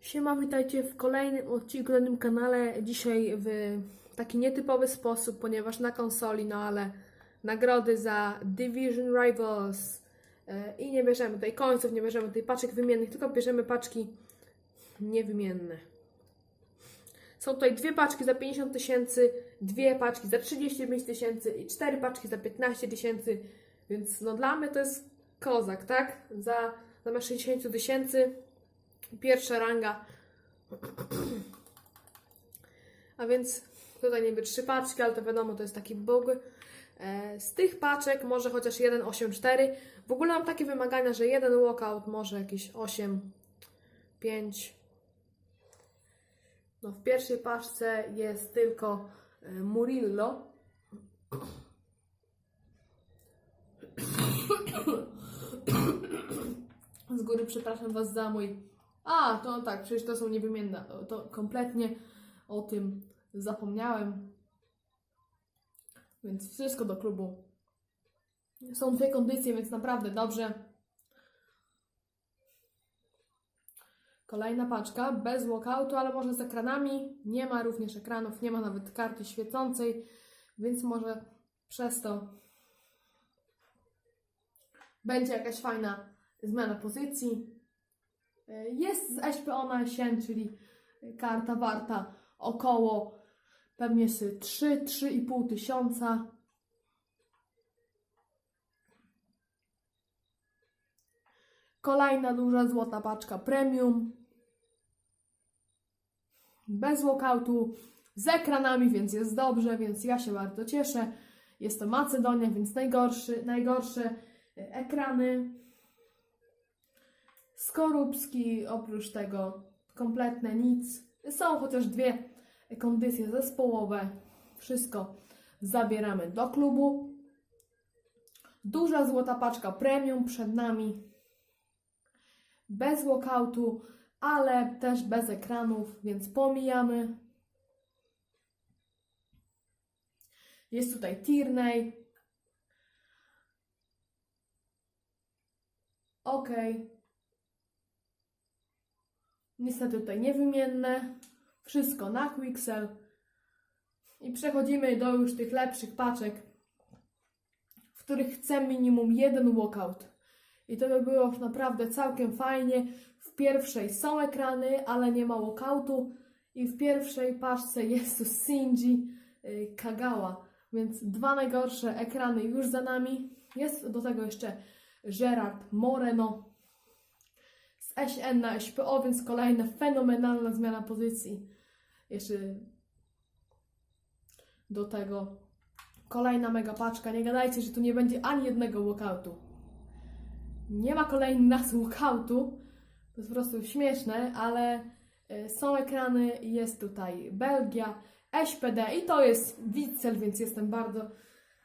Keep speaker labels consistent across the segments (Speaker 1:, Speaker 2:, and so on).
Speaker 1: Siema, witajcie w kolejnym odcinku na tym kanale. Dzisiaj w taki nietypowy sposób, ponieważ na konsoli, no ale nagrody za Division Rivals e, i nie bierzemy tutaj końców, nie bierzemy tutaj paczek wymiennych, tylko bierzemy paczki niewymienne. Są tutaj dwie paczki za 50 tysięcy, dwie paczki za 35 tysięcy i cztery paczki za 15 tysięcy, więc no dla mnie to jest kozak, tak? Za zamiast 60 tysięcy Pierwsza ranga. A więc tutaj niby trzy paczki, ale to wiadomo, to jest taki bug. E, Z tych paczek może chociaż 1,84. W ogóle mam takie wymagania, że jeden walkout może jakieś 8, 5. No w pierwszej paczce jest tylko e, Murillo. Z góry przepraszam Was za mój a, to tak, przecież to są niewymienne. To- kompletnie o tym zapomniałem. Więc wszystko do klubu. Są dwie kondycje, więc naprawdę dobrze. Kolejna paczka, bez walkoutu, ale może z ekranami. Nie ma również ekranów, nie ma nawet karty świecącej, więc może przez to będzie jakaś fajna zmiana pozycji. Jest z SPO na jesień, czyli karta warta około pewnie z 3-3,5 tysiąca. Kolejna duża złota paczka premium. Bez walkoutu, z ekranami, więc jest dobrze, więc ja się bardzo cieszę. Jest to Macedonia, więc najgorszy, najgorsze ekrany. Skorupski, oprócz tego kompletne nic. Są chociaż dwie kondycje zespołowe. Wszystko zabieramy do klubu. Duża złota paczka premium przed nami. Bez walkoutu, ale też bez ekranów, więc pomijamy. Jest tutaj Tierney. Okej. Niestety tutaj niewymienne. Wszystko na Quixel. I przechodzimy do już tych lepszych paczek, w których chcę minimum jeden walkout. I to by było naprawdę całkiem fajnie. W pierwszej są ekrany, ale nie ma walkoutu. I w pierwszej paczce jest tu y, Kagawa. Więc dwa najgorsze ekrany już za nami. Jest do tego jeszcze Gerard Moreno SN na SPO, więc kolejna fenomenalna zmiana pozycji. Jeszcze do tego kolejna mega paczka. Nie gadajcie, że tu nie będzie ani jednego walkoutu. Nie ma kolejnych walkoutu. To jest po prostu śmieszne, ale y, są ekrany. Jest tutaj Belgia, SPD i to jest Witzel, więc jestem bardzo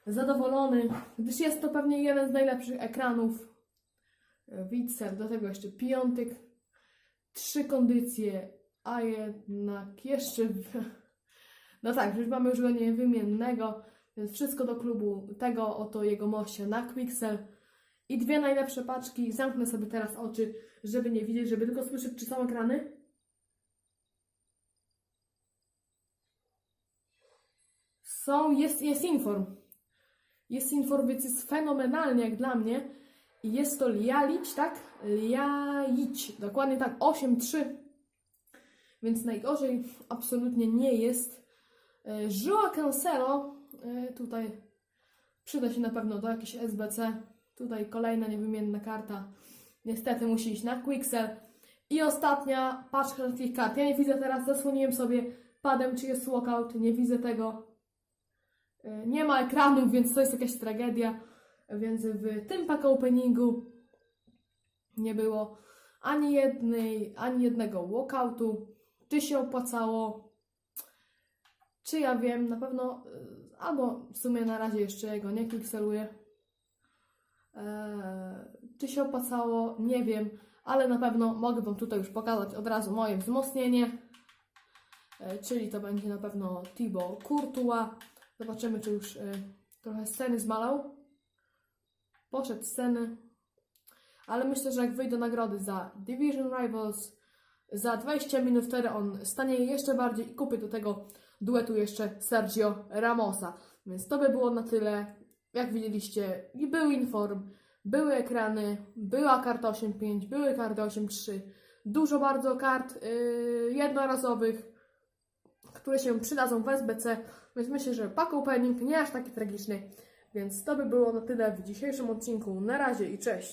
Speaker 1: zadowolony, gdyż jest to pewnie jeden z najlepszych ekranów Witzer, do tego jeszcze piątek, trzy kondycje, a jednak jeszcze. No tak, już mamy już go niewymiennego, więc wszystko do klubu tego oto jego moście na Quixel. I dwie najlepsze paczki. Zamknę sobie teraz oczy, żeby nie widzieć, żeby tylko słyszeć, czy są ekrany. Są, jest, jest inform. Jest inform, więc jest fenomenalnie jak dla mnie. Jest to Lialić, tak? Lialić, dokładnie tak, 8-3. Więc najgorzej absolutnie nie jest. E, Joa Cancelo, e, tutaj przyda się na pewno do jakiejś SBC. Tutaj kolejna niewymienna karta. Niestety musi iść na Quixel. I ostatnia paczka takich kart. Ja nie widzę teraz, zasłoniłem sobie padem, czy jest walkout, nie widzę tego. E, Nie ma ekranów, więc to jest jakaś tragedia. Więc w tym pack openingu nie było ani jednej, ani jednego walkoutu. Czy się opłacało? Czy ja wiem, na pewno, y, albo w sumie na razie jeszcze jego nie klikseluję. Eee, czy się opłacało? Nie wiem, ale na pewno mogę Wam tutaj już pokazać od razu moje wzmocnienie. E, czyli to będzie na pewno Thibaut Courtois. Zobaczymy, czy już y, trochę sceny zmalał poszedł z sceny. Ale myślę, że jak wyjdą nagrody za Division Rivals, Za 20 minut wtedy on stanieje jeszcze bardziej i kupi do tego duetu jeszcze Sergio Ramosa. Więc to by było na tyle. Jak widzieliście, i był inform, były ekrany, była karta 8.5, były karty 8.3, dużo bardzo kart yy, jednorazowych, które się przydadzą w SBC, więc myślę, że pack opening nie aż taki tragiczny. Więc to by było na tyle w dzisiejszym odcinku. Na razie i cześć!